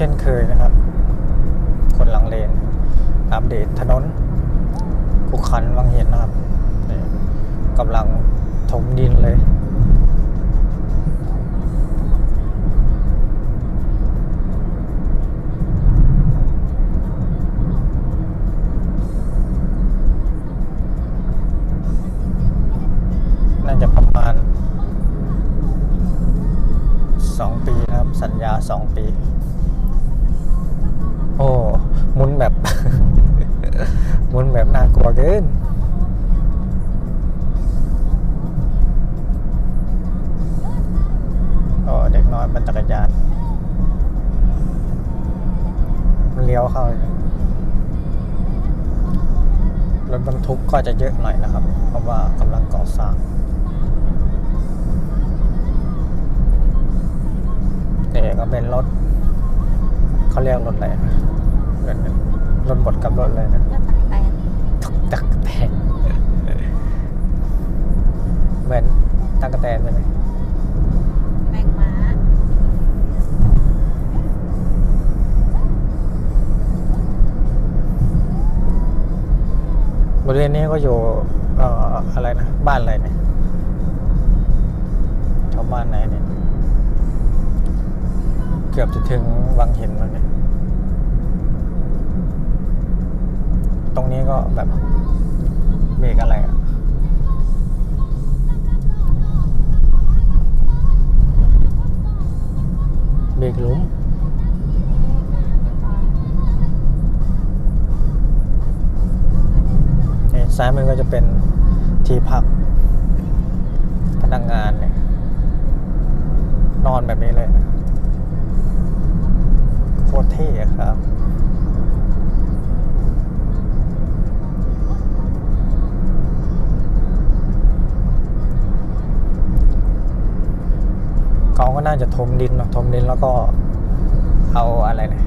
เช่นเคยนะครับ คนหลังเลน อัปเดตถนนขุขันวังเห็นนะครับกำลังถมดินเลยน่าจะประมาณสองปีนะครับ สัญญาสองปี ทุกก็จะเยอะหน่อยนะครับ เพราะว่ากำลังก่อสร้างแต่ก็เป็นรถเขาเรียกรถอะไรนะเดี๋ยวนะรถบดกับรถอะไรนะก็ตักแตนตักตักแตนเหมือนตักกะแตนใช่ไหมแม บริเวณนี้ก็อยู่เอ่ออะไรนะ บ้านอะไรเนี่ยชาวบ้านไหนเนี่ย เกือบจะถึงวังห็นแล้วเนี่ย ตรงนี้ก็แบบเบรกอะไรอะเบรกหลุม ซ้ายมือก็จะเป็นที่พักพนักงานเนี่ยนอนแบบนี้เลยนะโคตรเท่อะครับเขาก็น่าจะถมดินเนะถมดินแล้วก็เอาอะไรนะ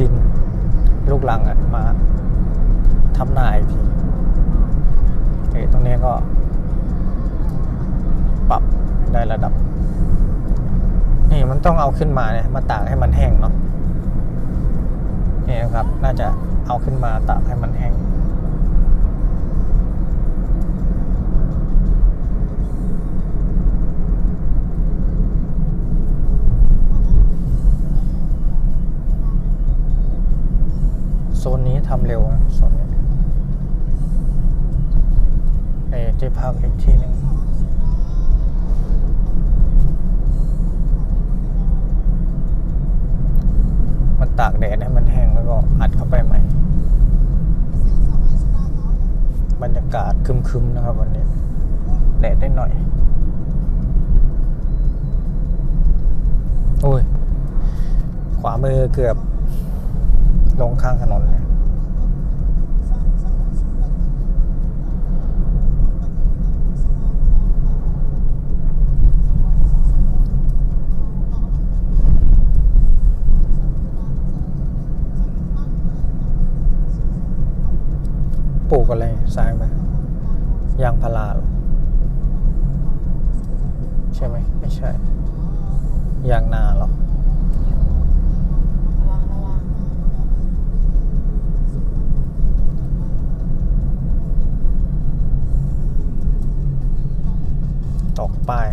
ดินลูกลังอะมาทำนาอีกที ตรงนี้ก็ ปรับได้ระดับ นี่มันต้องเอาขึ้นมาเนี่ยมาตากให้มันแห้งเนาะนี่นะครับ น่าจะเอาขึ้นมาตากให้มันแห้งโซนนี้ทำเร็วโซนนี้ ที่พักอีกทีหนึ่งมันตากแดดให้มันแห้งแล้วก็อัดเข้าไปใหม่ บรรยากาศคึมๆนะครับวันนี้ แดดได้หน่อย โอ้ย ขวามือเกือบลงข้างถนนเนี่ยปลูกอะไรซ้ายมายางพาราเหรอใช่ไหม ไม่ ใช่ยางนาหรอระวังระวังตอกป้าย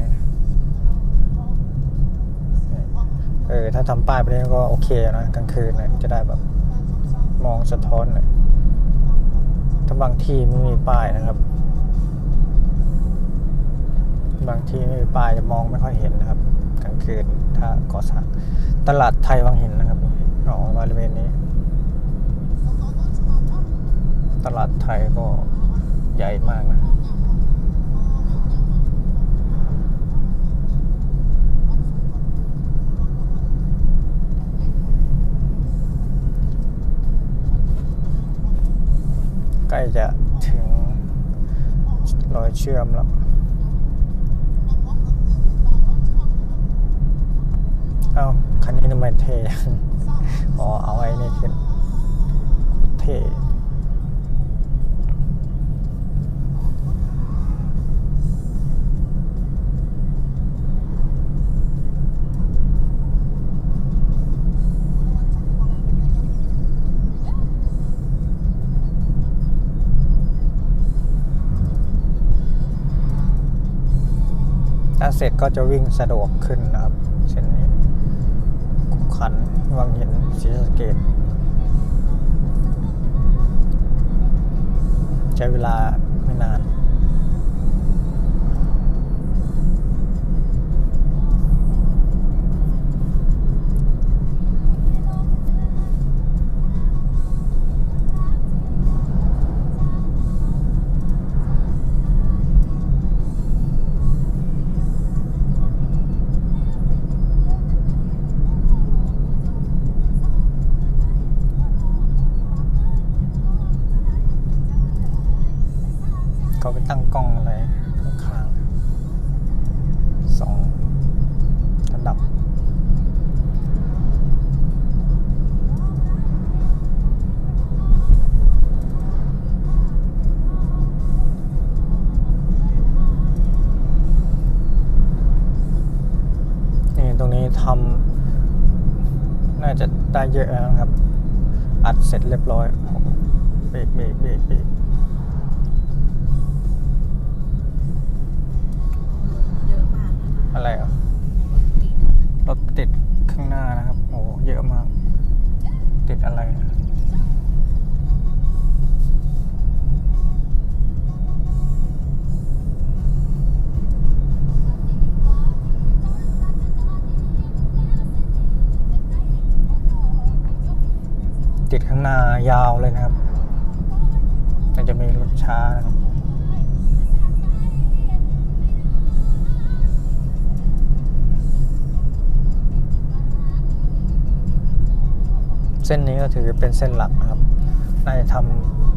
เออ ถ้าทำป้ายไปนี้ก็โอเคนะกลางคืนนะจะได้แบบมองสะท้อนหน่ยถ้าบางที่ไม่มีป้ายนะครับ บางที่ไม่มีป้ายจะมองไม่ค่อยเห็นนะครับกลางคืนถ้าก่อสร้างตลาดไทยวังหินนะครับอ๋อบริเวณนี้ ตลาดไทยก็ใหญ่มากนะใกล้จะถึงรอยเชื่อมแล้ว เอาคันนี้ทำไมเทอ๋อเอาไอ้นี่ยเทถ้าเสร็จก็จะวิ่งสะดวกขึ้นนะครับ ขันวังหินศรีสะเกดใช้เวลา เขาไปตั้งกล้องอะไรข้างๆสองระดับนี่ตรงนี้ทำน่าจะได้เยอะแล้วนะครับ อัดเสร็จเรียบร้อยเบรกเบรกเบรกเบรก ติดข้างหน้ายาวเลยนะครับแต่จะมีรถช้านะครับเส้นนี้ก็ถือเป็นเส้นหลักนะครับน่าจะท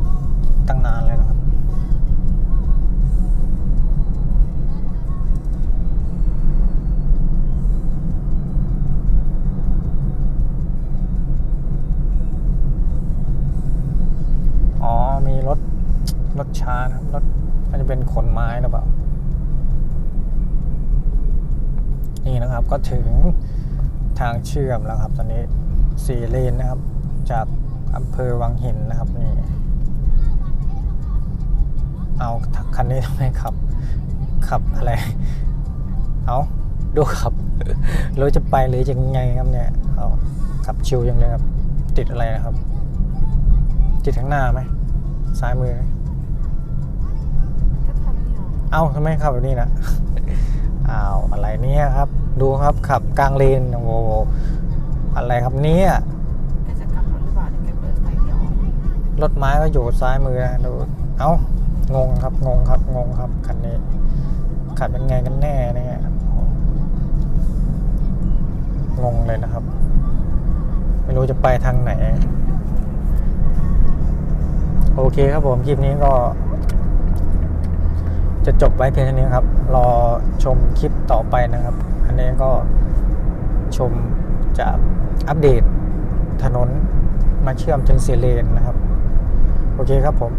ำตั้งนานเลยนะครับ รถช้านะครับรถน่าจะเป็นขนไม้หรือเปล่า นี่นะครับก็ถึงทางเชื่อมแล้วครับ ตอนนี้สี่เลนนะครับ จากอำเภอวังหินนะครับนี่เอาคันนี้ทำไมขับ ขับอะไร เอาดูขับรู้จะไปหรือจะยังไงครับเนี่ยเอาขับชิวยังเลยครับ ติดอะไรนะครับ ติดข้างหน้าไหมซ้ายมือ เนาะเอ้าทำไมขับแบบนี้นะอ้าวอะไรเนี่ยครับ ดูครับขับกลางเลนโอ้โหอะไรครับเนี่ยแกจะกลับรถหรือเปล่าเดี๋ยวแกเปิดไฟเดี๋ยวรถไม้ก็อยู่ซ้ายมือนะดูเอ้างงครับงงครับงงครับคันนี้ขับยังไงกันแน่เนี่ยงงเลยนะครับ ไม่รู้จะไปทางไหน โอเคครับผมคลิปนี้ก็ จะจบไว้เพียงเท่านี้ครับ รอชมคลิปต่อไปนะครับ อันนี้ก็ชมจะอัปเดตถนนมาเชื่อมจนเสียเลนนะครับ โอเคครับผม